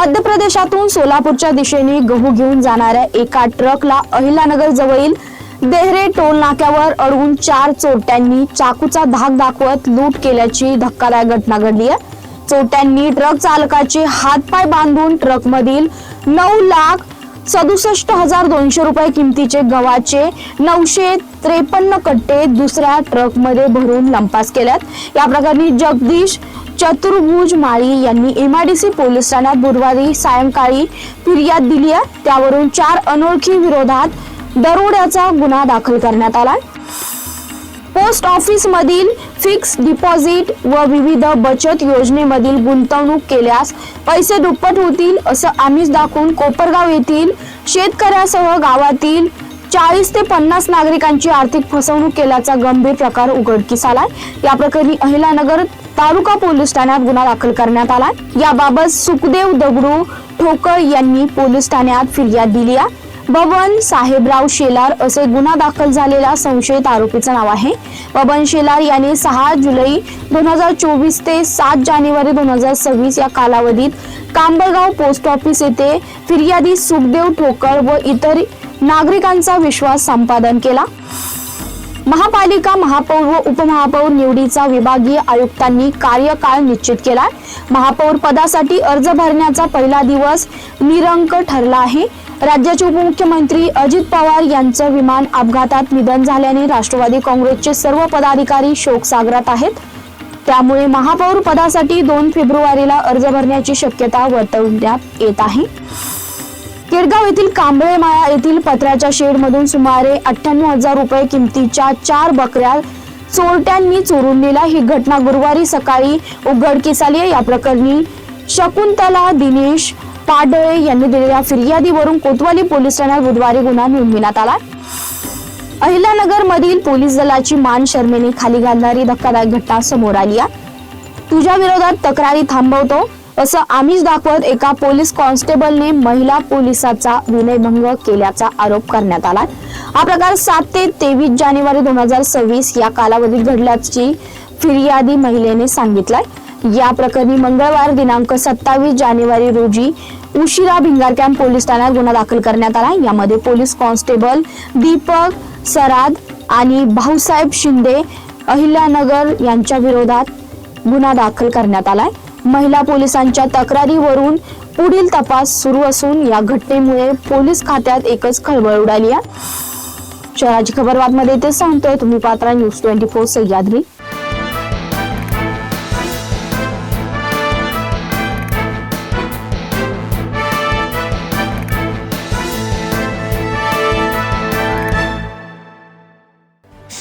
मध्य प्रदेशातून सोलापूरच्या दिशेने गहू घेऊन जाणाऱ्या एका ट्रकला अहिलानगर जवळील देहरे टोल नाक्यावर अडवून चार चोरट्यांनी चाकूचा धाक दाखवत लूट केल्याची धक्कादायक घटना घडली आहे. चोरट्यांनी ट्रक चालकाचे हातपाय बांधून ट्रकमधील नऊ लाख सदुसष्ट हजार दोनशे रुपये किमतीचे गव्हाचे नऊशे त्रेपन्न कट्टे दुसऱ्या ट्रकमध्ये भरून लंपास केल्यात. या प्रकरणी जगदीश चतुर्भुज माळी यांनी एमआयडीसी पोलीस ठाण्यात बुधवारी सायंकाळी फिर्याद दिली आहे. त्यावरून चार अनोळखी विरोधात दरोड्याचा गुन्हा दाखल करण्यात आला पोस्ट ऑफिसमधील फिक्स डिपॉझिट व विविध बचत योजनेमधील गुंतवणूक केल्यास पैसे दुप्पट होतील असं आम्हीच दाखवून कोपरगाव येथील शेतकऱ्यासह गावातील चाळीस ते पन्नास नागरिकांची आर्थिक फसवणूक केल्याचा गंभीर प्रकार उघडकीस आलाय. या प्रकरणी अहिलानगर तालुका पोलीस ठाण्यात गुन्हा दाखल करण्यात आलाय. याबाबत सुखदेव दगडू ठोकळ यांनी पोलीस ठाण्यात फिर्याद दिली आहे. बबन साहेबराव शेलार असे गुन्हा दाखल झालेल्या संशयित आरोपीचं नाव आहे. बबन शेलार यांनी सहा जुलै दोन हजार चोवीस ते सात जानेवारी दोन हजार सव्वीस या कालावधीत कांबळगाव पोस्ट ऑफिस येथे फिर्यादी सुखदेव ठोकळ व इतर नागरिकांचा विश्वास संपादन केला. महापालिका महापौर व उपमहापौर निवडीचा विभागीय आयुक्तांनी कार्यकाळ निश्चित केला. महापौर पदासाठी अर्ज भरण्याचा पहिला दिवस निरंक ठरला आहे. राज्याचे उपमुख्यमंत्री अजित पवार यांचं विमान अपघातात निधन झाल्याने राष्ट्रवादी काँग्रेसचे सर्व पदाधिकारी शोकसागरात आहेत. त्यामुळे महापौर पदासाठी दोन फेब्रुवारीला अर्ज भरण्याची शक्यता वर्तवण्यात येत आहे. केडगाव येथील कांबळे माळा येथील पत्र्याच्या शेडमधून सुमारे अठ्ठ्याण्णव हजार रुपये किमतीच्या चार बकऱ्या चोरट्यांनी चोरून नेल्या. ही घटना गुरुवारी सकाळी उघडकीस आली आहे. या प्रकरणी शकुंतला दिनेश पाडळे यांनी दिलेल्या फिर्यादीवरून कोतवाली पोलीस ठाण्यात बुधवारी गुन्हा नोंदविण्यात आला. अहिल्यानगर मधील पोलीस दलाची मान शर्मेने खाली घालणारी धक्कादायक घटना समोर आली आहे. तुझ्या विरोधात तक्रारी थांबवतो. असं आमिष दाखवत एका पोलीस कॉन्स्टेबलने महिला पोलिसाचा विनयभंग केल्याचा आरोप करण्यात आला. हा प्रकार सात ते तेवीस जानेवारी दोन हजार सव्वीस या कालावधीत घडल्याची फिर्यादी महिलेने सांगितलंय. या प्रकरणी मंगळवार दिनांक सत्तावीस जानेवारी रोजी उशिरा भिंगार कॅम्प पोलीस ठाण्यात गुन्हा दाखल करण्यात आला. यामध्ये पोलीस कॉन्स्टेबल दीपक सराद आणि भाऊसाहेब शिंदे अहिल्यानगर यांच्या विरोधात गुन्हा दाखल करण्यात आलाय. महिला पोलिसांच्या तक्रारीवरून पुढील तपास सुरू असून या घटनेमुळे पोलीस खात्यात एकच खळबळ उडाली आहे. शहराची खबर बातमध्ये ते सांगतोय तुम्ही पात्रा न्यूज ट्वेंटी फोर सह्याद्री.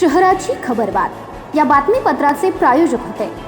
शहराची खबरबात या बातमीपत्राचे प्रायोजक होते.